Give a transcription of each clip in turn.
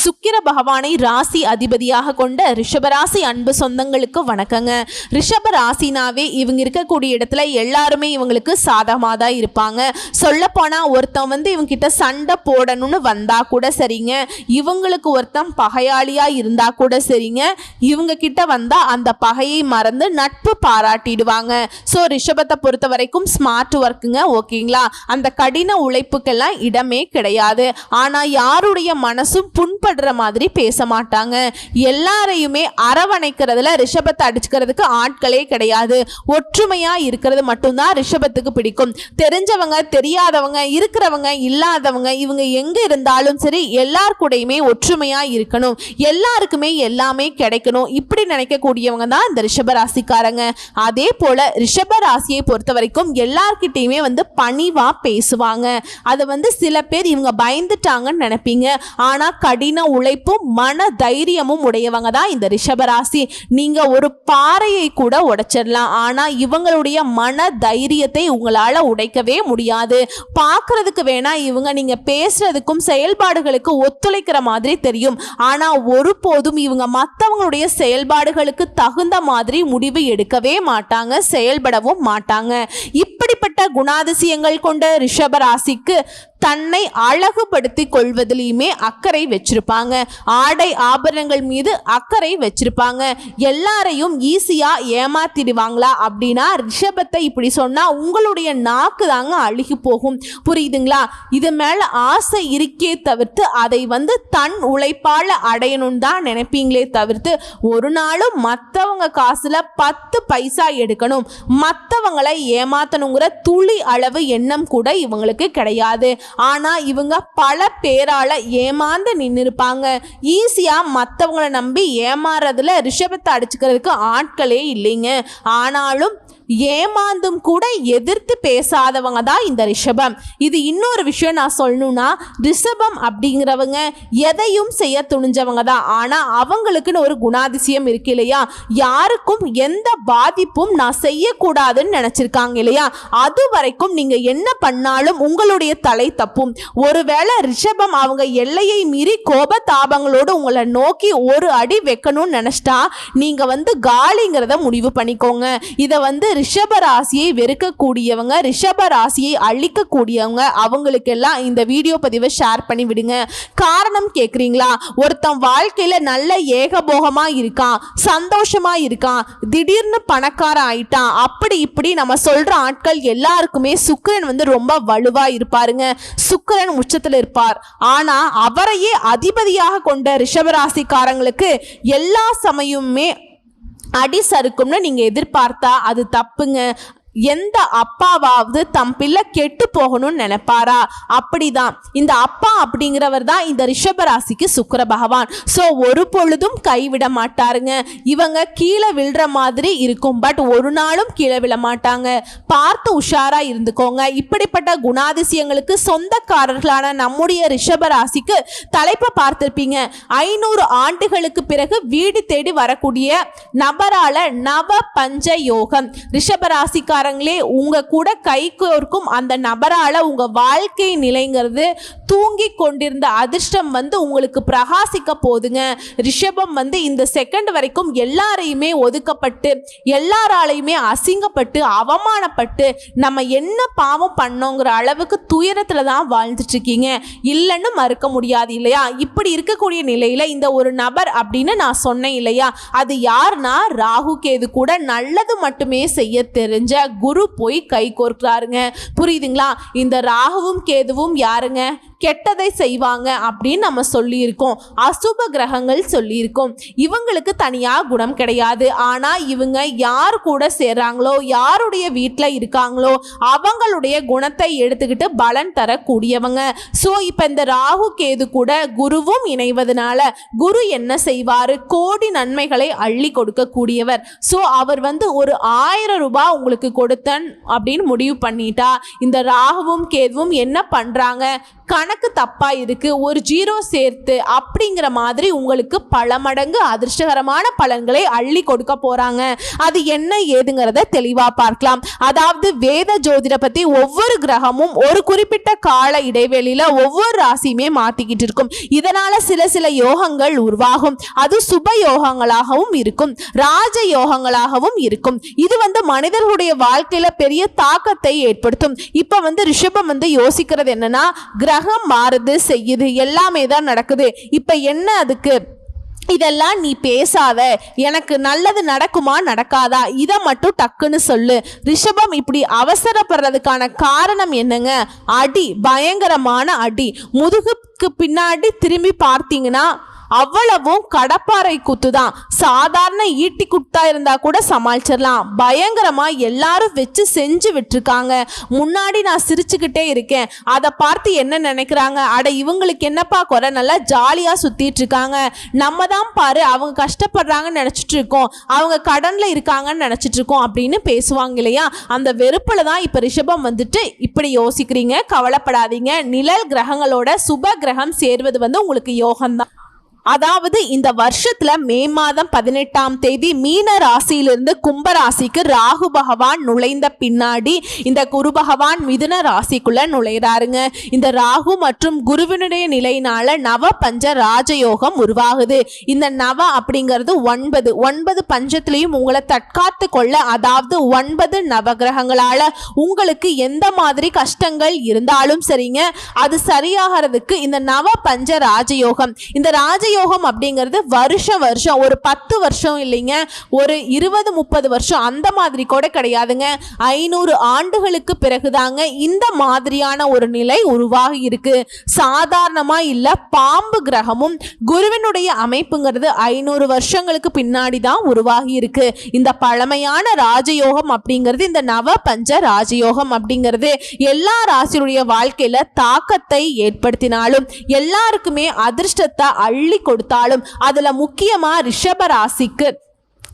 சுக்கிர பகவானை ராசி அதிபதியாக கொண்ட ரிஷபராசி அன்பு சொந்தங்களுக்கு வணக்கங்க. ரிஷப ராசினாவே இவங்க இருக்கக்கூடிய இடத்துல எல்லாருமே இவங்களுக்கு சாதகமாக தான் இருப்பாங்க. சொல்லப்போனால் ஒருத்தன் வந்து இவங்க கிட்ட சண்டை போடணும்னு வந்தா கூட சரிங்க. இவங்களுக்கு ஒருத்தன் பகையாளியாக இருந்தா கூட சரிங்க. இவங்க கிட்ட வந்தால் அந்த பகையை மறந்து நட்பு பாராட்டிடுவாங்க. ஸோ ரிஷபத்தை பொறுத்த வரைக்கும் ஸ்மார்ட் ஒர்க்குங்க ஓகேங்களா? அந்த கடின உழைப்புக்கெல்லாம் இடமே கிடையாது. ஆனால் யாருடைய மனசும் புண்படுற மாதிரி பேச மாட்டாங்க. எல்லாரையுமே அரவணைக்கிறதுல ரிஷபத்தை அடிச்சுக்கிறதுக்கு ஆட்களே கிடையாது. ஒற்றுமையா இருக்கிறது மட்டும்தான் ரிஷபத்துக்கு பிடிக்கும். தெரிஞ்சவங்க தெரியாதவங்க இருக்கிறவங்க இல்லாதவங்க இவங்க எங்க இருந்தாலும் சரி எல்லார் கூடயுமே ஒற்றுமையா இருக்கணும். எல்லாருக்குமே எல்லாமே கிடைக்கணும். இப்படி நினைக்கக்கூடியவங்க தான் இந்த ரிஷப ராசிக்காரங்க அதே போல ரிஷப ராசியை பொறுத்த வரைக்கும் எல்லார்கிட்டையுமே வந்து பணிவா பேசுவாங்க. அதை வந்து சில பேர் இவங்க பயந்துட்டாங்கன்னு நினைப்பீங்க. ஆனா கடின உழைப்பும் மன தைரியமும் உடையவங்க தான் இந்த ரிஷபராசி. நீங்க ஒரு பாறையை கூட உடைச்சிடலாம். ஆனா இவங்களுடைய மன தைரியத்தை உங்களால உடைக்கவே முடியாது. பார்க்கறதுக்கு வேணா இவங்க நீங்க பேசுறதுக்கும் செயல்பாடுகளுக்கு ஒத்துழைக்கிற மாதிரி தெரியும். ஆனா ஒருபோதும் இவங்க மற்றவங்களுடைய செயல்பாடுகளுக்கு தகுந்த மாதிரி முடிவு எடுக்கவே மாட்டாங்க செயல்படவும் மாட்டாங்க. இப்படிப்பட்ட குணாதிசயங்கள் கொண்ட ரிஷபராசிக்கு தன்னை அழகுபடுத்தி கொள்வதிலையுமே அக்கறை வச்சிருப்பாங்க. ஆடை ஆபரணங்கள் மீது அக்கறை வச்சிருப்பாங்க. எல்லாரையும் ஈஸியா ஏமாத்திடுவாங்களா அப்படின்னா ரிஷபத்தை இப்படி சொன்னா உங்களுடைய நாக்கு தாங்க அழுகி போகும். புரியுதுங்களா? இது மேல ஆசை இருக்கே தவிர்த்து அதை வந்து தன் உழைப்பால அடையணும் தான் நினைப்பீங்களே தவிர்த்து ஒரு நாளும் மற்றவங்க காசுல பத்து பைசா எடுக்கணும். மற்றவங்களை ஏமாத்தணுங்கிற துளி அளவு எண்ணம் கூட இவங்களுக்கு கிடையாது. ஆனால் இவங்க பல பேரால் ஏமாந்து நின்று இருப்பாங்க மற்றவங்களை நம்பி ஏமாறுறதுல ரிஷபத்தை அடிச்சுக்கிறதுக்கு ஆட்களே இல்லைங்க. ஆனாலும் ஏமாந்தும் கூட எதிர்த்து பேசாதவங்க தான் இந்த ரிஷபம். இது இன்னொரு விஷயம் நான் சொல்லணும்னா ரிஷபம் அப்படிங்கிறவங்க எதையும் செய்ய துணிஞ்சவங்க தான். ஆனால் அவங்களுக்குன்னு ஒரு குணாதிசயம் இருக்கு இல்லையா? யாருக்கும் எந்த பாதிப்பும் நான் செய்யக்கூடாதுன்னு நினச்சிருக்காங்க இல்லையா? அது வரைக்கும் நீங்கள் என்ன பண்ணாலும் உங்களுடைய தலை தப்பும். ஒருவேளை ரிஷபம் அவங்க எல்லையை மீறி கோபதாபங்களோடு உங்களை நோக்கி ஒரு அடி வைக்கணும்னு நினச்சிட்டா நீங்கள் வந்து காலிங்கிறத முடிவு பண்ணிக்கோங்க. இதை வந்து ரிஷப ராசியை வெறுக்கக்கூடியவங்க ரிஷப ராசியை அழிக்கக்கூடியவங்க அவங்களுக்கெல்லாம் இந்த வீடியோ பதிவை ஷேர் பண்ணி விடுங்க. காரணம் கேட்குறீங்களா ஒருத்தன் வாழ்க்கையில் நல்ல ஏகபோகமாக இருக்கான் சந்தோஷமாக இருக்கான் திடீர்னு பணக்காரன் ஆயிட்டான் அப்படி இப்படி நம்ம சொல்கிற ஆட்கள் எல்லாருக்குமே சுக்கிரன் வந்து ரொம்ப வலுவாக இருப்பாருங்க. சுக்கிரன் உச்சத்தில் இருப்பார். ஆனால் அவரையே அதிபதியாக கொண்ட ரிஷபராசிக்காரங்களுக்கு எல்லா சமயமுமே அடி சறுக்கும்னு நீங்கள் எதிர்பார்த்தா அது தப்புங்க. எந்த அப்பாவாவது தம் பிள்ளை கெட்டு போகணும்னு நினைப்பாரா? அப்படிதான். இந்த அப்பா அப்படிங்கிறவர் தான் இந்த ரிஷப ராசிக்கு சுக்கிர பகவான். ஸோ ஒரு பொழுதும் கைவிட மாட்டாருங்க. இவங்க கீழே விழுற மாதிரி இருக்கும். பட் ஒரு நாளும் கீழே விழ மாட்டாங்க. பார்த்து உஷாரா இருந்துக்கோங்க. இப்படிப்பட்ட குணாதிசயங்களுக்கு சொந்தக்காரர்களான நம்முடைய ரிஷப ராசிக்கு தலைப்பை பார்த்திருப்பீங்க. ஐநூறு ஆண்டுகளுக்கு பிறகு வீடு தேடி வரக்கூடிய நபரால நவ பஞ்ச யோகம். ரிஷபராசிக்கார ராசிக்காரங்களே உங்க கூட கை கோர்க்கும் அந்த நபரால உங்க வாழ்க்கை நிலைங்கிறது தூங்கி கொண்டிருந்த அதிர்ஷ்டம் வந்து உங்களுக்கு பிரகாசிக்க போதுங்க ரிஷபம் வந்து இந்த செகண்ட் வரைக்கும் எல்லாரையுமே ஒதுக்கப்பட்டு எல்லாராலையுமே அசிங்கப்பட்டு அவமானப்பட்டு நம்ம என்ன பாவம் பண்ணோங்கிற அளவுக்கு துயரத்துல தான் வாழ்ந்துட்டு இருக்கீங்க இல்லைன்னு மறுக்க முடியாது இல்லையா? இப்படி இருக்கக்கூடிய நிலையில இந்த ஒரு நபர் அப்படின்னு நான் சொன்னேன் இல்லையா? அது யாருன்னா ராகு கேது கூட நல்லது மட்டுமே செய்ய தெரிஞ்ச குரு போய் கை கோர்க்கிறாருங்க. புரியுதுங்களா? இந்த ராகுவும் கேதுவும் யாருங்க? கெட்டதை செய்வாங்க அப்படின்னு நம்ம சொல்லியிருக்கோம். அசுப கிரகங்கள் சொல்லியிருக்கோம். இவங்களுக்கு தனியாக குணம் கிடையாது. ஆனால் இவங்க யார் கூட சேர்றாங்களோ யாருடைய வீட்டில் இருக்காங்களோ அவங்களுடைய குணத்தை எடுத்துக்கிட்டு பலன் தரக்கூடியவங்க. ஸோ இப்போ இந்த ராகு கேது கூட குருவும் இணைவதனால குரு என்ன செய்வார்? கோடி நன்மைகளை அள்ளி கொடுக்கக்கூடியவர். ஸோ அவர் வந்து ஒரு ஆயிரம் ரூபாய் உங்களுக்கு கொடுத்தன் அப்படின்னு முடிவு பண்ணிட்டா இந்த ராகுவும் கேதுவும் என்ன பண்ணுறாங்க கண கணக்கு தப்பா இருக்கு ஒரு ஜீரோ சேர்த்து அப்படிங்கிற மாதிரி உங்களுக்கு பல மடங்கு அதிர்ஷ்டகரமான பலன்களை அள்ளி கொடுக்க போறாங்க. அது என்ன ஏதுங்கிறத தெளிவா பார்க்கலாம். அதாவது வேத ஜோதிட பத்தி ஒவ்வொரு கிரகமும் ஒரு குறிப்பிட்ட கால இடைவெளியில ஒவ்வொரு ராசியுமே மாத்திக்கிட்டு இருக்கும். இதனால சில சில யோகங்கள் உருவாகும். அது சுப யோகங்களாகவும் இருக்கும். ராஜ யோகங்களாகவும் இருக்கும். இது வந்து மனிதர்களுடைய வாழ்க்கையில பெரிய தாக்கத்தை ஏற்படுத்தும். இப்ப வந்து ரிஷபம் வந்து யோசிக்கிறது என்னன்னா கிரகம் மாறுது செய்யுது எல்லாமே தான் நடக்குது. இப்போ என்ன அதுக்கு? இதெல்லாம் நீ பேசாத. எனக்கு நல்லது நடக்குமா நடக்காதா? இதை மட்டும் டக்குன்னு சொல்லு. ரிஷபம் இப்படி அவசரப்படுறதுக்கான காரணம் என்னங்க? அடி பயங்கரமான அடி. முதுகுக்கு பின்னாடி திரும்பி பார்த்தீங்கன்னா அவ்வளவும் கடப்பாறை குத்து தான் சாதாரண ஈட்டி குத்தா இருந்தா கூட சமாளிச்சிடலாம் பயங்கரமா எல்லாரும் வச்சு செஞ்சு விட்டுருக்காங்க. முன்னாடி நான் சிரிச்சுக்கிட்டே இருக்கேன். அதை பார்த்து என்ன நினைக்கிறாங்க? அட இவங்களுக்கு என்னப்பா குறை? நல்லா ஜாலியா சுத்திட்டு இருக்காங்க நம்ம தான் பாரு அவங்க கஷ்டப்படுறாங்கன்னு நினைச்சிட்டு இருக்கோம் அவங்க கடன்ல இருக்காங்கன்னு நினைச்சிட்டு இருக்கோம் அப்படின்னு பேசுவாங்க இல்லையா? அந்த வெறுப்புல தான் இப்ப ரிஷபம் வந்துட்டு இப்படி யோசிக்கிறீங்க. கவலைப்படாதீங்க. நிழல் கிரகங்களோட சுப கிரகம் சேர்வது வந்து உங்களுக்கு யோகம்தான். அதாவது இந்த வருஷத்துல மே மாதம் பதினெட்டாம் தேதி மீன ராசியிலிருந்து கும்ப ராசிக்கு ராகு பகவான் நுழைந்த பின்னாடி இந்த குரு பகவான் மிதுன ராசிக்குள்ள நுழைகிறாருங்க இந்த ராகு மற்றும் குருவினுடைய நிலையினால நவ பஞ்ச ராஜயோகம் உருவாகுது. இந்த நவ அப்படிங்கிறது ஒன்பது. ஒன்பது பஞ்சத்திலையும் உங்களை தற்காத்து கொள்ள அதாவது ஒன்பது நவகிரகங்களால உங்களுக்கு எந்த மாதிரி கஷ்டங்கள் இருந்தாலும் சரிங்க. அது சரியாகிறதுக்கு இந்த நவ பஞ்ச ராஜயோகம். இந்த ராஜ ராஜயோகம் அப்படிங்கிறது வருஷம் வருஷம். ஒரு பத்து வருஷம் இல்லைங்க. ஒரு இருபது முப்பது வருஷம் அந்த மாதிரி கூட கிடையாதுங்க. ஐநூறு ஆண்டுகளுக்கு பிறகுதாங்க இந்த மாதிரியான ஒரு நிலை உருவாகி இருக்கு. சாதாரணமா இல்ல பாம்பு கிரகமும் குருவினுடைய அமைப்புங்கிறது ஐநூறு வருஷங்களுக்கு பின்னாடி தான் உருவாகி இருக்கு. இந்த பழமையான ராஜயோகம் அப்படிங்கிறது இந்த நவ பஞ்ச ராஜயோகம் அப்படிங்கிறது எல்லா ராசியுடைய வாழ்க்கையில தாக்கத்தை ஏற்படுத்தினாலும் எல்லாருக்குமே அதிர்ஷ்டத்தை அள்ளி கொடுத்தாலும் அதுல முக்கியமா ரிஷப ராசிக்கு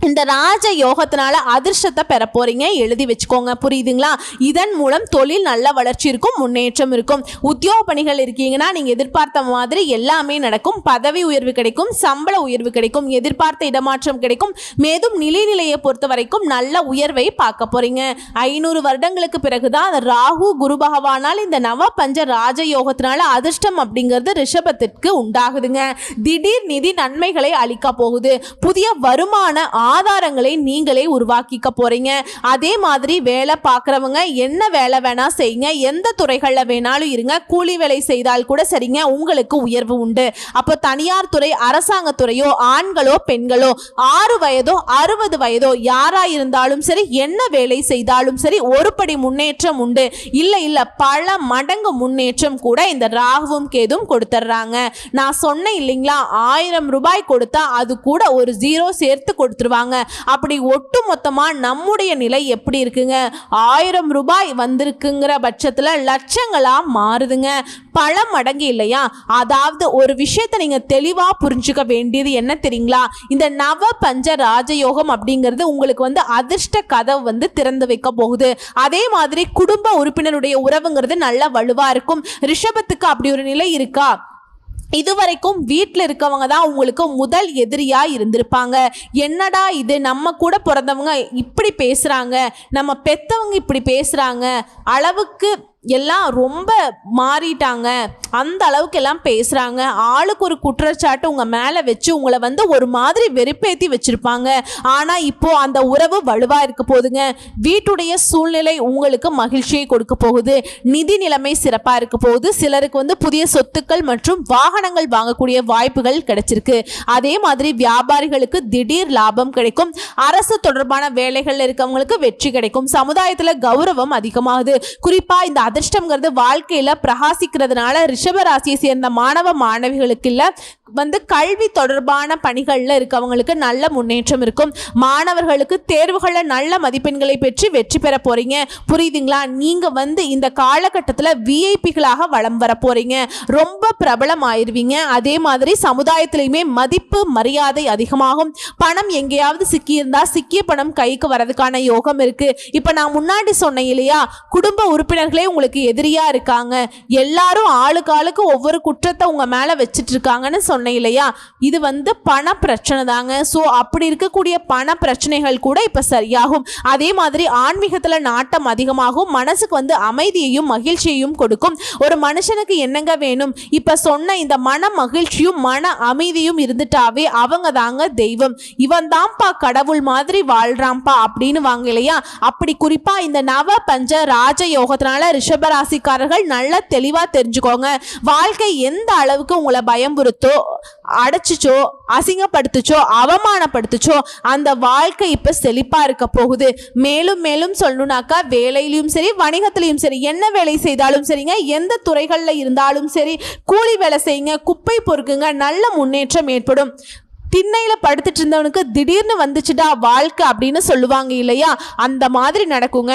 இந்த ராஜ யோகத்தினால அதிர்ஷ்டத்தை பெற போறீங்க. எழுதி வச்சுக்கோங்க. புரியுதுங்களா? இதன் மூலம் தொழில் நல்ல வளர்ச்சி இருக்கும் முன்னேற்றம் இருக்கும். உத்தியோக பணிகள் இருக்கீங்கன்னா நீங்க எதிர்பார்த்த மாதிரி எல்லாமே நடக்கும். பதவி உயர்வு கிடைக்கும் சம்பள உயர்வு கிடைக்கும் எதிர்பார்த்த இடமாற்றம் கிடைக்கும். மேலும் நிலைநிலையை பொறுத்த வரைக்கும் நல்ல உயர்வை பார்க்க போறீங்க. ஐநூறு வருடங்களுக்கு பிறகுதான் ராகு குரு பகவானால் இந்த நவ பஞ்ச ராஜ யோகத்தினால அதிர்ஷ்டம் அப்படிங்கிறது ரிஷபத்திற்கு உண்டாகுதுங்க. திடீர் நிதி நன்மைகளை அளிக்க போகுது. புதிய வருமான ஆதாரங்களை நீங்களே உருவாக்கிக்க போறீங்க. அதே மாதிரி வேலை பார்க்குறவங்க என்ன வேலை வேணா செய்யுங்க. எந்த துறைகளில் வேணாலும் இருங்க. கூலி வேலை செய்தால் கூட சரிங்க. உங்களுக்கு உயர்வு உண்டு. அப்போ தனியார் துறை அரசாங்க துறையோ ஆண்களோ பெண்களோ ஆறு வயதோ அறுபது வயதோ யாரா இருந்தாலும் சரி என்ன வேலை செய்தாலும் சரி ஒரு படி முன்னேற்றம் உண்டு. இல்லை இல்லை பல மடங்கு முன்னேற்றம் கூட இந்த ராகுவும் கேதும் கொடுத்துட்றாங்க நான் சொன்னேன் இல்லைங்களா? ஆயிரம் ரூபாய் கொடுத்தா அது கூட ஒரு ஜீரோ சேர்த்து கொடுத்துருவாங்க. அப்படி ஒட்டு மொத்தமாக நம்முடைய நிலை எப்படி இருக்குங்க? ஆயிரம் ரூபாய் வந்திருக்குங்கிற பட்சத்தில் லட்சங்களாக மாறுதுங்க. பல மடங்கு இல்லையா? அதாவது ஒரு விஷயத்தை நீங்கள் தெளிவாக புரிஞ்சுக்க வேண்டியது என்ன தெரியுங்களா? இந்த நவ பஞ்ச ராஜயோகம் அப்படிங்கிறது உங்களுக்கு வந்து அதிர்ஷ்ட கதவு வந்து திறந்து வைக்க போகுது. அதே மாதிரி குடும்ப உறுப்பினருடைய உறவுங்கிறது நல்ல வலுவாக இருக்கும். ரிஷபத்துக்கு அப்படி ஒரு நிலை இருக்கா? இதுவரைக்கும் வீட்டில் இருக்கவங்க தான் உங்களுக்கு முதல் எதிரியாக இருந்திருப்பாங்க. என்னடா இது? நம்ம கூட பிறந்தவங்க இப்படி பேசுகிறாங்க நம்ம பெத்தவங்க இப்படி பேசுகிறாங்க அளவுக்கு எல்லாம் ரொம்ப மாறிட்டாங்க. அந்த அளவுக்கு எல்லாம் பேசுகிறாங்க ஆளுக்கு ஒரு குற்றச்சாட்டு உங்கள் மேலே வச்சு உங்களை வந்து ஒரு மாதிரி வெறுப்பேற்றி வச்சுருப்பாங்க. ஆனால் இப்போ அந்த உறவு வலுவாக இருக்க போகுதுங்க. வீட்டுடைய சூழ்நிலை உங்களுக்கு மகிழ்ச்சியை கொடுக்க போகுது. நிதி நிலைமை சிறப்பாக இருக்க போகுது. சிலருக்கு வந்து புதிய சொத்துக்கள் மற்றும் வாகனங்கள் வாங்கக்கூடிய வாய்ப்புகள் கிடைச்சிருக்கு. அதே மாதிரி வியாபாரிகளுக்கு திடீர் லாபம் கிடைக்கும். அரசு தொடர்பான வேலைகளில் இருக்கவங்களுக்கு வெற்றி கிடைக்கும். சமுதாயத்தில் கௌரவம் அதிகமாகுது. குறிப்பாக இந்த அதிர்ஷ்டம்ங்கிறது வாழ்க்கையில் பிரகாசிக்கிறதுனால ரிஷபராசியை சேர்ந்த மாணவ மாணவிகளுக்கு இல்லை வந்து கல்வி தொடர்பான பணிகளில் இருக்கவங்களுக்கு நல்ல முன்னேற்றம் இருக்கும். மாணவர்களுக்கு தேர்வுகளில் நல்ல மதிப்பெண்களை பெற்று வெற்றி பெற போகிறீங்க புரியுதுங்களா? நீங்கள் வந்து இந்த காலகட்டத்தில் விஐபிகளாக வலம் வர போகிறீங்க ரொம்ப பிரபலம் ஆயிருவீங்க அதே மாதிரி சமுதாயத்திலையுமே மதிப்பு மரியாதை அதிகமாகும். பணம் எங்கேயாவது சிக்கியிருந்தால் சிக்கிய பணம் கைக்கு வரதுக்கான யோகம் இருக்குது இப்போ நான் முன்னாடி சொன்னேன் இல்லையா? குடும்ப உறுப்பினர்களே உங்களுக்கு உங்களுக்கு எதிரியா இருக்காங்க. எல்லாரும் ஆளுக்கு ஆளுக்கு ஒவ்வொரு குற்றத்தை உங்க மேல வச்சுட்டு இருக்காங்கன்னு சொன்னேன் இல்லையா? இது வந்து பண பிரச்சனை தாங்க. ஸோ அப்படி இருக்கக்கூடிய பண பிரச்சனைகள் கூட இப்போ சரியாகும். அதே மாதிரி ஆன்மீகத்தில் நாட்டம் அதிகமாகும். மனசுக்கு வந்து அமைதியையும் மகிழ்ச்சியையும் கொடுக்கும். ஒரு மனுஷனுக்கு என்னங்க வேணும்? இப்ப சொன்ன இந்த மன மகிழ்ச்சியும் மன அமைதியும் இருந்துட்டாவே அவங்க தாங்க தெய்வம். இவன் தான்ப்பா கடவுள் மாதிரி வாழ்றான்ப்பா அப்படின்னு வாங்க இல்லையா? அப்படி குறிப்பா இந்த நவ பஞ்ச ராஜ யோகத்தினால ரிஷபராசிக்காரர்கள் நல்லா தெளிவாக தெரிஞ்சுக்கோங்க. வாழ்க்கை எந்த அளவுக்கு உங்களை பயம்புறுத்தோ அடைச்சிச்சோ அசிங்கப்படுத்துச்சோ அவமானப்படுத்துச்சோ அந்த வாழ்க்கை இப்போ செழிப்பாக இருக்க போகுது. மேலும் மேலும் சொல்லணுனாக்கா வேலையிலையும் சரி வணிகத்திலையும் சரி என்ன வேலை செய்தாலும் சரிங்க எந்த துறைகளில் இருந்தாலும் சரி கூலி வேலை செய்யுங்க குப்பை பொறுக்குங்க நல்ல முன்னேற்றம் ஏற்படும். திண்ணையில் படுத்துட்டு இருந்தவனுக்கு திடீர்னு வந்துச்சுடா வாழ்க்கை அப்படின்னு சொல்லுவாங்க இல்லையா? அந்த மாதிரி நடக்குங்க.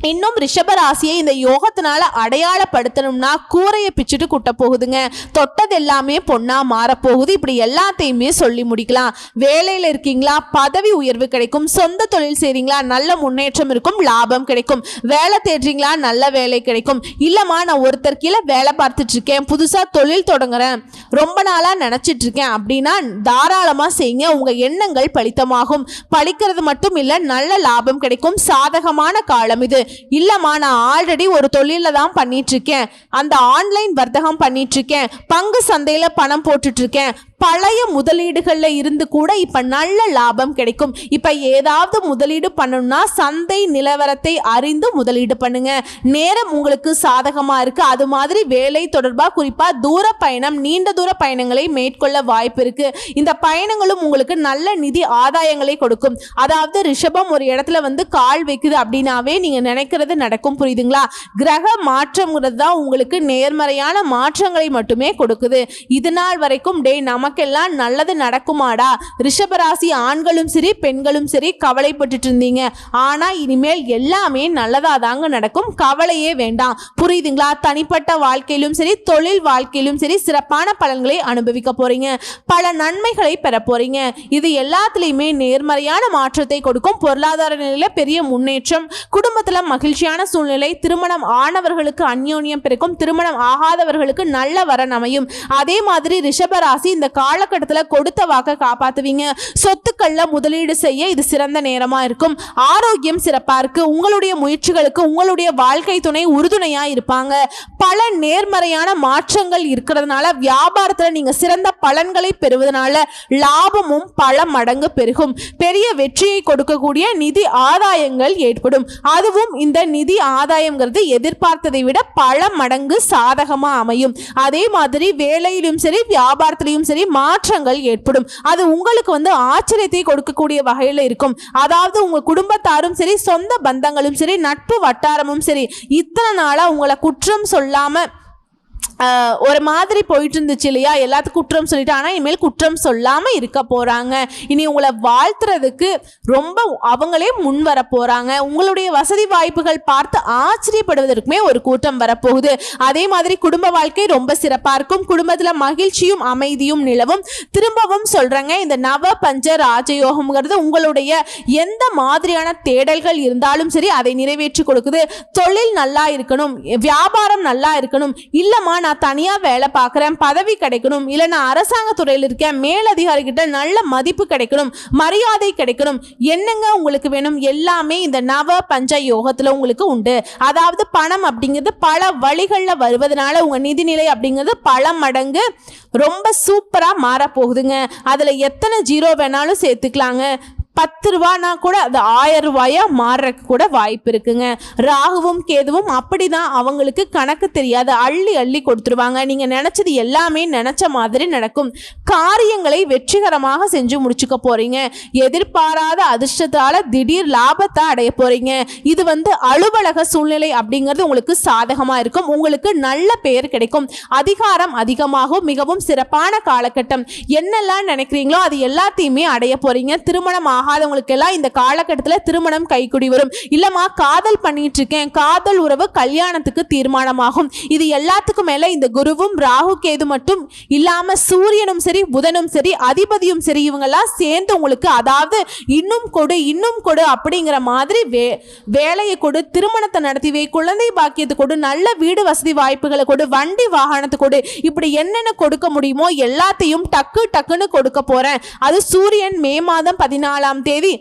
இன்னும் ரிஷபராசியை இந்த யோகத்தினால அடையாளப்படுத்தணும்னா கூரையை பிச்சுட்டு குட்ட போகுதுங்க. தொட்டது எல்லாமே பொண்ணா மாறப்போகுது. இப்படி எல்லாத்தையுமே சொல்லி முடிக்கலாம். வேலையில் இருக்கீங்களா? பதவி உயர்வு கிடைக்கும். சொந்த தொழில் செய்றீங்களா? நல்ல முன்னேற்றம் இருக்கும். லாபம் கிடைக்கும். வேலை தேடுறீங்களா? நல்ல வேலை கிடைக்கும். இல்லைம்மா நான் ஒருத்தர் கீழே வேலை பார்த்துட்டு இருக்கேன் புதுசாக தொழில் தொடங்குறேன். ரொம்ப நாளாக நினச்சிட்டு இருக்கேன் அப்படின்னா தாராளமாக செய்யுங்க. உங்கள் எண்ணங்கள் பலித்தமாகும். படிக்கிறது மட்டும் இல்லை நல்ல லாபம் கிடைக்கும். சாதகமான காலம் இது. இல்லைம்மா நான் ஆல்ரெடி ஒரு தொழிலில் தான் பண்ணிட்டு இருக்கேன். அந்த ஆன்லைன் வர்த்தகம் பண்ணிட்டு இருக்கேன். பங்கு சந்தையில் பணம் போட்டுட்ருக்கேன் பழைய முதலீடுகளில் இருந்து கூட இப்போ நல்ல லாபம் கிடைக்கும். இப்போ ஏதாவது முதலீடு பண்ணணும்னா சந்தை நிலவரத்தை அறிந்து முதலீடு பண்ணுங்க. நேரம் உங்களுக்கு சாதகமாக இருக்கு. அது மாதிரி வேலை தொடர்பாக குறிப்பாக தூர பயணம் நீண்ட தூர பயணங்களை மேற்கொள்ள வாய்ப்பு இருக்கு. இந்த பயணங்களும் உங்களுக்கு நல்ல நிதி ஆதாயங்களை கொடுக்கும். அதாவது ரிஷபம் ஒரு இடத்துல வந்து கால் வைக்குது அப்படின்னாவே நீங்க நினைக்கிறது நடக்கும். புரியுதுங்களா? கிரக மாற்றம்ங்கிறது தான் உங்களுக்கு நேர்மறையான மாற்றங்களை மட்டுமே கொடுக்குது. இது நாள் வரைக்கும் டே நம்ம நமக்கெல்லாம் நல்லது நடக்குமாடா? ரிஷபராசி ஆண்களும் சரி பெண்களும் சரி கவலைப்பட்டுட்டு இருந்தீங்க ஆனா இனிமேல் எல்லாமே நல்லதா தாங்க நடக்கும். கவலையே வேண்டாம். புரியுதுங்களா? தனிப்பட்ட வாழ்க்கையிலும் சரி தொழில் வாழ்க்கையிலும் சரி சிறப்பான பலன்களை அனுபவிக்க போறீங்க. பல நன்மைகளை பெற போறீங்க. இது எல்லாத்துலேயுமே நேர்மறையான மாற்றத்தை கொடுக்கும். பொருளாதார நிலையில பெரிய முன்னேற்றம். குடும்பத்துல மகிழ்ச்சியான சூழ்நிலை. திருமணம் ஆனவர்களுக்கு அந்யோன்யம் பிறக்கும். திருமணம் ஆகாதவர்களுக்கு நல்ல வரன் அமையும். அதே மாதிரி ரிஷபராசி இந்த காலகட்டத்தில் கொடுத்த வாக்கை காப்பாற்றுவீங்க சொத்துக்களில் முதலீடு செய்ய இது சிறந்த நேரமாக இருக்கும். ஆரோக்கியம் சிறப்பாக இருக்குது உங்களுடைய முயற்சிகளுக்கு உங்களுடைய வாழ்க்கை துணை உறுதுணையாக இருப்பாங்க. பல நேர்மறையான மாற்றங்கள் இருக்கிறதுனால வியாபாரத்தில் நீங்கள் சிறந்த பலன்களை பெறுவதனால லாபமும் பல மடங்கு பெருகும். பெரிய வெற்றியை கொடுக்கக்கூடிய நிதி ஆதாயங்கள் ஏற்படும். அதுவும் இந்த நிதி ஆதாயங்கிறது எதிர்பார்த்ததை விட பல மடங்கு சாதகமாக அமையும். அதே மாதிரி வேலையிலும் சரி வியாபாரத்திலையும் சரி மாற்றங்கள் ஏற்படும். அது உங்களுக்கு வந்து ஆச்சரியத்தை கொடுக்கக்கூடிய வகையில் இருக்கும். அதாவது உங்கள் குடும்பத்தாரும் சரி சொந்த பந்தங்களும் சரி நட்பு வட்டாரமும் சரி இத்தனை நாளாக உங்களை குற்றம் சொல்லாமல் ஒரு மாதிரி போயிட்டு இருந்துச்சு இல்லையா? எல்லாத்துக்கும் குற்றம் சொல்லிட்டு ஆனால் இனிமேல் குற்றம் சொல்லாமல் இருக்க போகிறாங்க இனி உங்களை வாழ்த்துறதுக்கு ரொம்ப அவங்களே முன் வர போகிறாங்க உங்களுடைய வசதி வாய்ப்புகள் பார்த்து ஆச்சரியப்படுவதற்குமே ஒரு கூட்டம் வரப்போகுது. அதே மாதிரி குடும்ப வாழ்க்கை ரொம்ப சிறப்பாக இருக்கும். குடும்பத்தில் மகிழ்ச்சியும் அமைதியும் நிலவும். திரும்பவும் சொல்கிறேங்க இந்த நவ பஞ்ச ராஜயோகம்ங்கிறது உங்களுடைய எந்த மாதிரியான தேடல்கள் இருந்தாலும் சரி அதை நிறைவேற்றி கொடுக்குது. தொழில் நல்லா இருக்கணும் வியாபாரம் நல்லா இருக்கணும். இல்லைம்மா நான் தனியாக வேலை பார்க்குறேன் பதவி கிடைக்கணும் இல்லை நான் அரசாங்க துறையில் இருக்கேன் மேலதிகாரிகிட்ட நல்ல மதிப்பு கிடைக்கணும் மரியாதை கிடைக்கணும். என்னங்க உங்களுக்கு வேணும்? எல்லாமே இந்த நவ பஞ்ச யோகத்தில் உங்களுக்கு உண்டு. அதாவது பணம் அப்படிங்கிறது பல வழிகளில் வருவதனால உங்கள் நிதிநிலை அப்படிங்கிறது பல மடங்கு ரொம்ப சூப்பராக மாறப்போகுதுங்க. அதில் எத்தனை ஜீரோ வேணாலும் சேர்த்துக்கலாங்க. பத்து ரூபானா கூட அது ஆயிரம் ரூபாயா மாறுறதுக்கு கூட வாய்ப்பு இருக்குங்க. ராகுவும் கேதுவும் அப்படிதான் அவங்களுக்கு கணக்கு தெரியாது. அள்ளி அள்ளி கொடுத்துருவாங்க. நீங்க நினைச்சது எல்லாமே நினைச்ச மாதிரி நடக்கும். காரியங்களை வெற்றிகரமாக செஞ்சு முடிச்சுக்க போறீங்க. எதிர்பாராத அதிர்ஷ்டத்தால திடீர் லாபத்தை அடைய போறீங்க. இது வந்து அலுவலக சூழ்நிலை அப்படிங்கிறது உங்களுக்கு சாதகமா இருக்கும். உங்களுக்கு நல்ல பெயர் கிடைக்கும். அதிகாரம் அதிகமாகும். மிகவும் சிறப்பான காலகட்டம். என்னெல்லாம் நினைக்கிறீங்களோ அது எல்லாத்தையுமே அடைய போறீங்க. திருமணம் ஆகாதவங்களுக்கு எல்லாம் இந்த காலகட்டத்தில் திருமணம் கைக்குடி வரும். இல்லம்மா காதல் பண்ணிட்டு இருக்கேன் காதல் உறவு கல்யாணத்துக்கு தீர்மானமாகும். இது எல்லாத்துக்கும் மேல இந்த குருவும் ராகு கேது மட்டும் இல்லாம சூரியனும் சரி புதனும் சரி அதிபதியும் சரி இவங்கெல்லாம் சேர்ந்து உங்களுக்கு அதாவது இன்னும் கொடு இன்னும் கொடு அப்படிங்கிற மாதிரி வே வேலையை கொடு திருமணத்தை நடத்தி வை குழந்தை பாக்கியத்தை கொடு நல்ல வீடு வசதி வாய்ப்புகளை கொடு வண்டி வாகனத்தை கொடு. இப்படி என்னென்ன கொடுக்க முடியுமோ எல்லாத்தையும் டக்கு டக்குன்னு கொடுக்க போறேன். அது சூரியன் மே மாதம் பதினாலாம் தேதி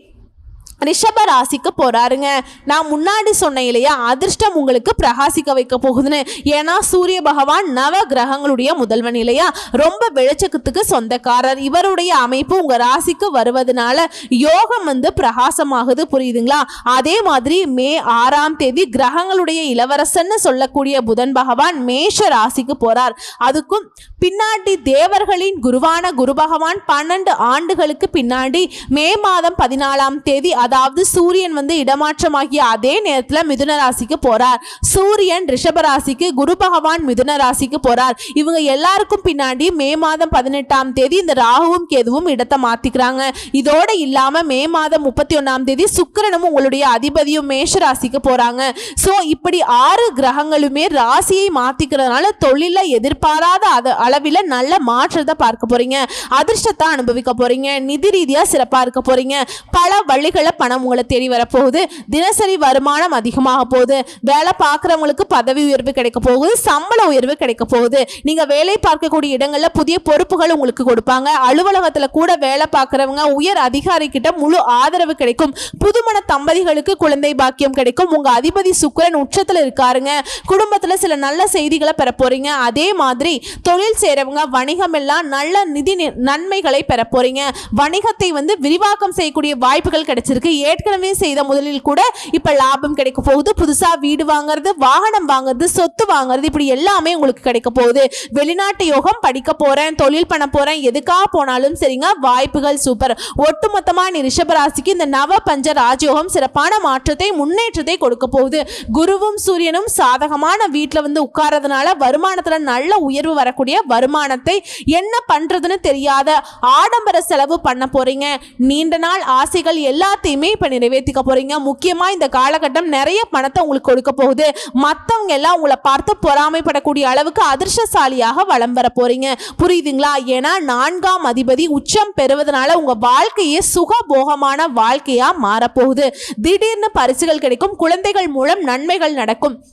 ரிஷப ராசிக்கு போறாருங்க. நான் முன்னாடி சொன்னேன் இல்லையா அதிர்ஷ்டம் உங்களுக்கு பிரகாசிக்க வைக்க போகுதுன்னு. ஏன்னா சூரிய பகவான் நவ கிரகங்களுடைய முதல்வன் இல்லையா? ரொம்ப வெளிச்சக்கத்துக்கு சொந்தக்காரர். இவருடைய அமைப்பு உங்க ராசிக்கு வருவதனால யோகம் வந்து பிரகாசமாகுது. புரியுதுங்களா? அதே மாதிரி மே ஆறாம் தேதி கிரகங்களுடைய இளவரசன்னு சொல்லக்கூடிய புதன் பகவான் மேஷ ராசிக்கு போறார். அதுக்கும் பின்னாடி தேவர்களின் குருவான குரு பகவான் பன்னெண்டு ஆண்டுகளுக்கு பின்னாடி மே மாதம் பதினாலாம் தேதி அதாவது அதாவது சூரியன் வந்து இடமாற்றமாகிய அதே நேரத்தில் மிதுன ராசிக்கு போறார். சூரியன் ரிஷப ராசிக்கு குரு பகவான் மிதுன ராசிக்கு போறார். இவங்க எல்லாருக்கும் பின்னாடி மே மாதம் பதினெட்டாம் தேதி இந்த ராகுவும் கேதுவும் இடத்தை மாத்திக்கிறாங்க. இதோட இல்லாம மே மாதம் முப்பத்தி ஒன்னாம் தேதி சுக்கரனும் உங்களுடைய அதிபதியும் மேஷ ராசிக்கு போறாங்க. ஸோ இப்படி ஆறு கிரகங்களுமே ராசியை மாத்திக்கிறதுனால தொழில எதிர்பாராத அத- நல்ல மாற்றத்தை பார்க்க போறீங்க. அதிர்ஷ்டத்தை அனுபவிக்க போறீங்க. நிதி ரீதியா சிறப்பா இருக்க போறீங்க. பல வழிகளை பணம் உங்களை தேடி வரப்போகுது. தினசரி வருமானம் அதிகமாக போகுது. வேலை பார்க்குறவங்களுக்கு பதவி உயர்வு கிடைக்க போகுது. சம்பள உயர்வு கிடைக்க போகுது. நீங்க வேலை பார்க்கக்கூடிய இடங்களில் புதிய பொறுப்புகள் உங்களுக்கு கொடுப்பாங்க. அலுவலகத்தில் கூட வேலை பார்க்குறவங்க உயர் அதிகாரி கிட்ட முழு ஆதரவு கிடைக்கும். புதுமண தம்பதிகளுக்கு குழந்தை பாக்கியம் கிடைக்கும். உங்க அதிபதி சுக்கிரன் உச்சத்தில் இருக்காருங்க. குடும்பத்துல சில நல்ல செய்திகளை பெற போறீங்க. அதே மாதிரி தொழில் செய்றவங்க வணிகம் எல்லாம் நல்ல நிதி நன்மைகளை பெற போறீங்க. வணிகத்தை வந்து விரிவாக்கம் செய்யக்கூடிய வாய்ப்புகள் கிடைச்சிருக்கு. ஏற்கனவே செய்த முதலில் கூட இப்ப லாபம் கிடைக்க போகுது. புதுசா வீடு வாங்குறது வாகனம் வாங்குறது சொத்து வாங்குறது இப்படி எல்லாமே உங்களுக்கு கிடைக்க போகுது. வெளிநாட்டு யோகம் படிக்க போறேன் தொழில் பண்ண போறேன் எதுக்காக போனாலும் சரிங்க வாய்ப்புகள் சூப்பர் ஒட்டுமொத்தமா நீ ரிஷபராசிக்கு இந்த நவ பஞ்ச ராஜயோகம் சிறப்பான மாற்றத்தை முன்னேற்றத்தை கொடுக்க போகுது. குருவும் சூரியனும் சாதகமான வீட்டில் வந்து உட்கார்றதுனால வருமானத்தில் நல்ல உயர்வு வரக்கூடிய வருமானத்தை என்ன பண்றதுன்னு தெரியாத ஆடம்பர செலவு பண்ண போறீங்க. நீண்ட நாள் ஆசைகள் எல்லாத்தையும் இப்ப நிறைவேற்றிக்க போகிறீங்க முக்கியமாக இந்த காலகட்டம் நிறைய பணத்தை உங்களுக்கு கொடுக்க போகுது. மற்றவங்க எல்லாம் உங்களை பார்த்து பொறாமைப்படக்கூடிய அளவுக்கு அதிர்ஷ்டசாலியாக வலம் வர போகிறீங்க புரியுதுங்களா? ஏன்னா நான்காம் அதிபதி உச்சம் பெறுவதனால உங்கள் வாழ்க்கையே சுகபோகமான வாழ்க்கையாக மாறப்போகுது. திடீர்னு பரிசுகள் கிடைக்கும். குழந்தைகள் மூலம் நன்மைகள் நடக்கும்.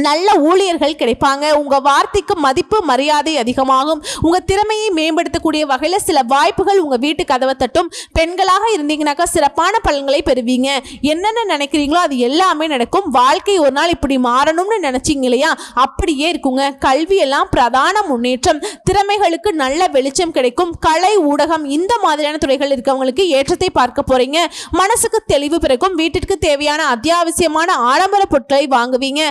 நல்ல ஊழியர்கள் கிடைப்பாங்க. உங்கள் வார்த்தைக்கு மதிப்பு மரியாதை அதிகமாகும். உங்கள் திறமையை மேம்படுத்தக்கூடிய வகையில் சில வாய்ப்புகள் உங்கள் வீட்டு கதவை தட்டும். பெண்களாக இருந்தீங்கன்னாக்கா சிறப்பான பலன்களை பெறுவீங்க. என்னென்ன நினைக்கிறீங்களோ அது எல்லாமே நடக்கும். வாழ்க்கை ஒரு நாள் இப்படி மாறணும்னு நினச்சிங்க இல்லையா? அப்படியே இருக்குங்க. கல்வியெல்லாம் பிரதான முன்னேற்றம். திறமைகளுக்கு நல்ல வெளிச்சம் கிடைக்கும். கலை ஊடகம் இந்த மாதிரியான துறைகள் இருக்கவங்களுக்கு ஏற்றத்தை பார்க்க போகிறீங்க மனசுக்கு தெளிவு பிறக்கும். வீட்டிற்கு தேவையான அத்தியாவசியமான ஆடம்பர பொருட்களை வாங்குவீங்க.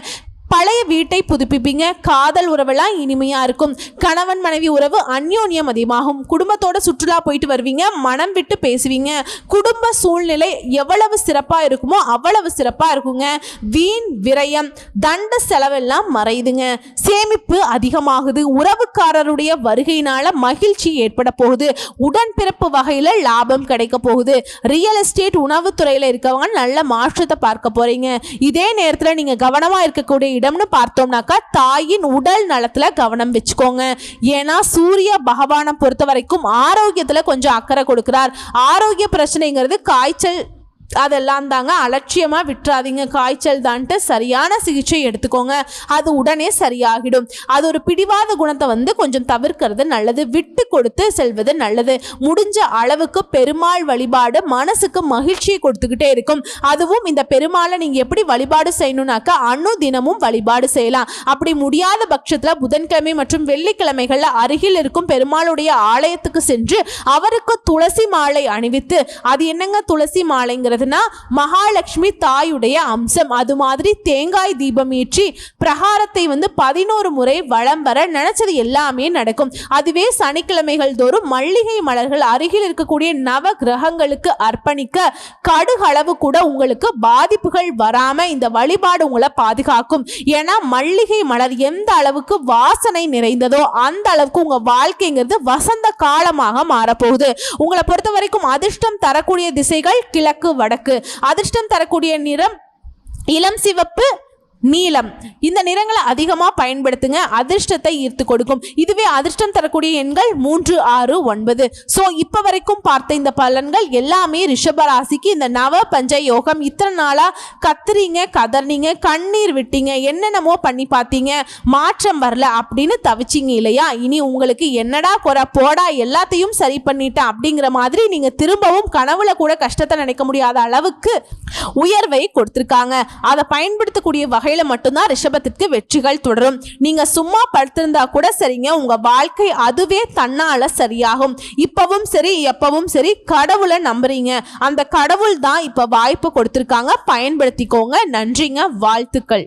பழைய வீட்டை புதுப்பிப்பீங்க. காதல் உறவெல்லாம் இனிமையாக இருக்கும். கணவன் மனைவி உறவு அந்யோன்யம் அதிகமாகும். குடும்பத்தோட சுற்றுலா போயிட்டு வருவீங்க. மனம் விட்டு பேசுவீங்க. குடும்ப சூழ்நிலை எவ்வளவு சிறப்பாக இருக்குமோ அவ்வளவு சிறப்பாக இருக்குங்க. வீண் விரயம் தண்ட செலவெல்லாம் மறையுதுங்க. சேமிப்பு அதிகமாகுது. உறவுக்காரருடைய வருகையினால மகிழ்ச்சி ஏற்பட போகுது. உடன்பிறப்பு வகையில் லாபம் கிடைக்க போகுது. ரியல் எஸ்டேட் உணவுத்துறையில் இருக்கவங்க நல்ல மாற்றத்தை பார்க்க போறீங்க. இதே நேரத்தில் நீங்கள் கவனமாக இருக்கக்கூடிய இடம்னு பார்த்தோம்னாக்கா தாயின் உடல் நலத்தில் கவனம் வச்சுக்கோங்க. ஏன்னா சூரிய பகவானை பொறுத்த வரைக்கும் ஆரோக்கியத்தில் கொஞ்சம் அக்கறை கொடுக்கிறார். ஆரோக்கிய பிரச்சனைங்கிறது காய்ச்சல் அதெல்லாம் தாங்க அலட்சியமாக விட்டுறாதீங்க. காய்ச்சல் தான்ட்டு சரியான சிகிச்சை எடுத்துக்கோங்க. அது உடனே சரியாகிடும். அது ஒரு பிடிவாத குணத்தை வந்து கொஞ்சம் தவிர்க்கிறது நல்லது. விட்டு கொடுத்து செல்வது நல்லது. முடிஞ்ச அளவுக்கு பெருமாள் வழிபாடு மனசுக்கு மகிழ்ச்சியை கொடுத்துக்கிட்டே இருக்கும். அதுவும் இந்த பெருமாளை நீங்கள் எப்படி வழிபாடு செய்யணும்னாக்கா அணு தினமும் வழிபாடு செய்யலாம். அப்படி முடியாத பட்சத்தில் புதன்கிழமை மற்றும் வெள்ளிக்கிழமைகளில் அருகில் இருக்கும் பெருமாளுடைய ஆலயத்துக்கு சென்று அவருக்கு துளசி மாலை அணிவித்து அது என்னங்க துளசி மாலைங்கிறது? என்னதுன்னா மகாலட்சுமி தாயுடைய அம்சம். அது மாதிரி தேங்காய் தீபம் ஏற்றி பிரகாரத்தை வந்து பதினோரு முறை வலம் வர நினைச்சது எல்லாமே நடக்கும். அதுவே சனிக்கிழமைகள் தோறும் மல்லிகை மலர்கள் அருகில் இருக்கக்கூடிய நவ கிரகங்களுக்கு அர்ப்பணிக்க கடுகளவு கூட உங்களுக்கு பாதிப்புகள் வராம இந்த வழிபாடு உங்களை பாதுகாக்கும். ஏன்னா மல்லிகை மலர் எந்த அளவுக்கு வாசனை நிறைந்ததோ அந்த அளவுக்கு உங்க வாழ்க்கைங்கிறது வசந்த காலமாக மாறப்போகுது. உங்களை பொறுத்த வரைக்கும் அதிர்ஷ்டம் தரக்கூடிய திசைகள் கிழக்கு வடக்கு அதிர்ஷ்டம் தரக்கூடிய நிறம் இளம் சிவப்பு நீலம் இந்த நிறங்களை அதிகமாக பயன்படுத்துங்க. அதிர்ஷ்டத்தை ஈர்த்து கொடுக்கும். இதுவே அதிர்ஷ்டம் தரக்கூடிய எண்கள் மூன்று ஆறு ஒன்பது. ஸோ இப்போ வரைக்கும் பார்த்த இந்த பலன்கள் எல்லாமே ரிஷப ராசிக்கு இந்த நவ பஞ்ச யோகம் இத்தனை நாளாக கத்துறீங்க கதறினீங்க கண்ணீர் விட்டீங்க என்னென்னமோ பண்ணி பார்த்தீங்க. மாற்றம் வரல அப்படின்னு தவிச்சிங்க இல்லையா? இனி உங்களுக்கு என்னடா குறை போடா எல்லாத்தையும் சரி பண்ணிட்டேன் அப்படிங்கிற மாதிரி நீங்கள் திரும்பவும் கனவுல கூட கஷ்டத்தை நினைக்க முடியாத அளவுக்கு உயர்வை கொடுத்துருக்காங்க. அதை பயன்படுத்தக்கூடிய வகை வகையில் மட்டும்தான் ரிஷபத்திற்கு வெற்றிகள் தொடரும். நீங்க சும்மா படுத்திருந்தா கூட சரிங்க. உங்க வாழ்க்கை அதுவே தன்னால சரியாகும். இப்பவும் சரி எப்பவும் சரி கடவுளை நம்புறீங்க. அந்த கடவுள் தான் இப்ப வாய்ப்பு கொடுத்துருக்காங்க. பயன்படுத்திக்கோங்க. நன்றிங்க. வாழ்த்துக்கள்.